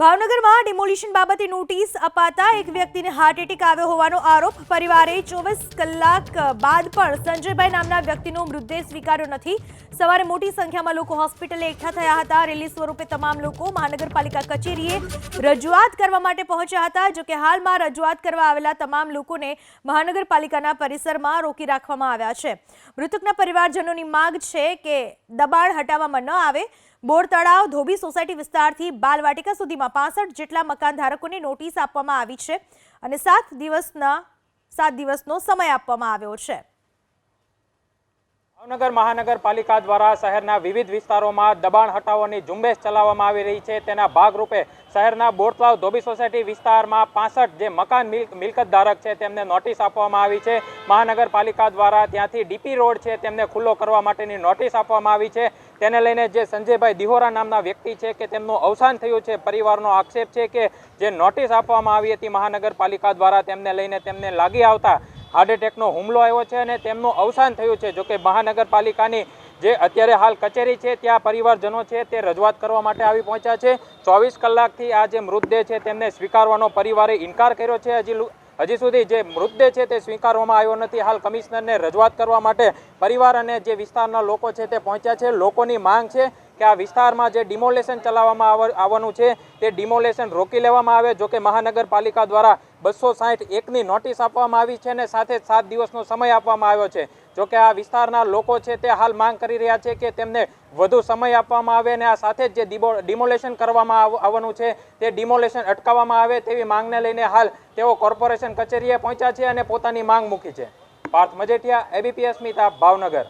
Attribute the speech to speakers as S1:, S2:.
S1: ભાવનગરમાં ડિમોલિશન બાબતે નોટિસ અપાતા એક વ્યક્તિને હાર્ટ એટેક આવ્યો હોવાનો આરોપ. પરિવારે ચોવીસ કલાક બાદ પણ સંજયભાઈ નામના વ્યક્તિનો મૃતદેહ સ્વીકાર્યો નથી. સવારે મોટી સંખ્યામાં લોકો હોસ્પિટલે એકઠા થયા હતા. રેલી સ્વરૂપે તમામ લોકો મહાનગરપાલિકા કચેરીએ રજૂઆત કરવા માટે પહોંચ્યા હતા. જોકે હાલમાં રજૂઆત કરવા આવેલા તમામ લોકોને મહાનગરપાલિકાના પરિસરમાં રોકી રાખવામાં આવ્યા છે. મૃતકના પરિવારજનોની માંગ છે કે દબાણ હટાવવામાં ન આવે. બોર તળાવ ધોબી સોસાયટી વિસ્તારથી બાલવાટિકા સુધીમાં પાસઠ જેટલા મકાન ધારકોને નોટિસ આપવામાં આવી છે અને સાત દિવસના સાત દિવસનો સમય આપવામાં આવ્યો છે.
S2: ભાવનગર મહાનગરપાલિકા દ્વારા શહેરના વિવિધ વિસ્તારોમાં દબાણ હટાવવાની ઝુંબેશ ચલાવવામાં આવી રહી છે. તેના ભાગરૂપે શહેરના બોરતલાવ ધોબી સોસાયટી વિસ્તારમાં પાસઠ જે મકાન મિલ- મિલકત ધારક છે, તેમને નોટિસ આપવામાં આવી છે. મહાનગરપાલિકા દ્વારા ત્યાંથી ડીપી રોડ છે, તેમને ખુલ્લો કરવા માટેની નોટિસ આપવામાં આવી છે. તેને લઈને જે સંજયભાઈ દિહોરા નામના વ્યક્તિ છે કે તેમનું અવસાન થયું છે, પરિવારનો આક્ષેપ છે કે જે નોટિસ આપવામાં આવી હતી મહાનગરપાલિકા દ્વારા તેમને લઈને તેમને લાગી આવતા હાર્ટ એટેકનો હુમલો આવ્યો છે અને તેમનું અવસાન થયું છે. જોકે મહાનગરપાલિકાની જે અત્યારે હાલ કચેરી છે, ત્યાં પરિવારજનો છે તે રજૂઆત કરવા માટે આવી પહોંચ્યા છે. ચોવીસ કલાકથી આ જે મૃતદેહ છે તેમને સ્વીકારવાનો પરિવારે ઇનકાર કર્યો છે. હજી હજી સુધી જે મૃતદેહ છે તે સ્વીકારવામાં આવ્યો નથી. હાલ કમિશનરને રજૂઆત કરવા માટે પરિવાર અને જે વિસ્તારના લોકો છે તે પહોંચ્યા છે. લોકોની માંગ છે કે આ વિસ્તારમાં જે ડિમોલેશન ચલાવવામાં આવવાનું છે, તે ડિમોલેશન રોકી લેવામાં આવે જોકે મહાનગરપાલિકા દ્વારા બસો સાઠ એકની નોટિસ આપવામાં આવી છે અને સાથે જ સાત દિવસનો સમય આપવામાં આવ્યો છે. જોકે આ વિસ્તારના લોકો છે તે હાલ માંગ કરી રહ્યા છે કે તેમને વધુ સમય આપવામાં આવે અને આ સાથે જ જે ડિમો- ડિમોલેશન કરવામાં આવવાનું છે, તે ડિમોલેશન અટકાવવામાં આવે તેવી માંગને લઈને હાલ તેઓ કોર્પોરેશન કચેરીએ પહોંચ્યા છે અને પોતાની માંગ મૂકી છે. પાર્થ મજેઠિયા એબીપીએસ મિતા ભાવનગર.